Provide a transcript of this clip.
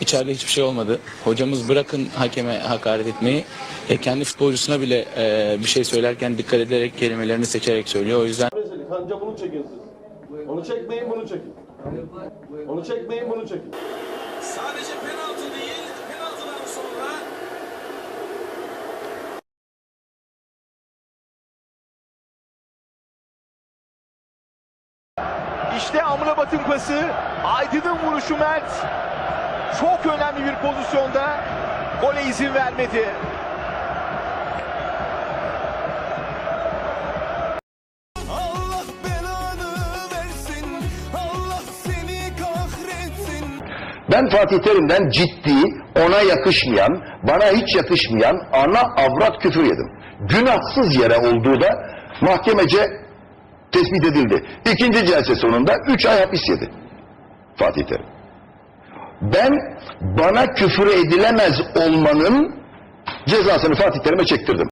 içeride hiçbir şey olmadı. Hocamız bırakın hakeme hakaret etmeyi. e, kendi futbolcusuna bile e, bir şey söylerken dikkat ederek kelimelerini seçerek söylüyor. O yüzden kanca bunu çekin siz. Onu çekmeyin bunu çekin. Onu çekmeyin bunu çekin. Sadece penaltı değil, penaltıdan sonra İşte Amrabat'ın pası. Aydın'ın vuruşu Mert. Çok önemli bir pozisyonda gole izin vermedi. Allah belanı versin. Allah seni kahretsin. Ben Fatih Terim'den ciddi, ona yakışmayan, bana hiç yakışmayan ana avrat küfür yedim. Günahsız yere olduğu da mahkemece tespit edildi. İkinci celse sonunda 3 ay hapis yedi Fatih Terim. Ben bana küfür edilemez olmanın cezasını Fatih Terim'e çektirdim.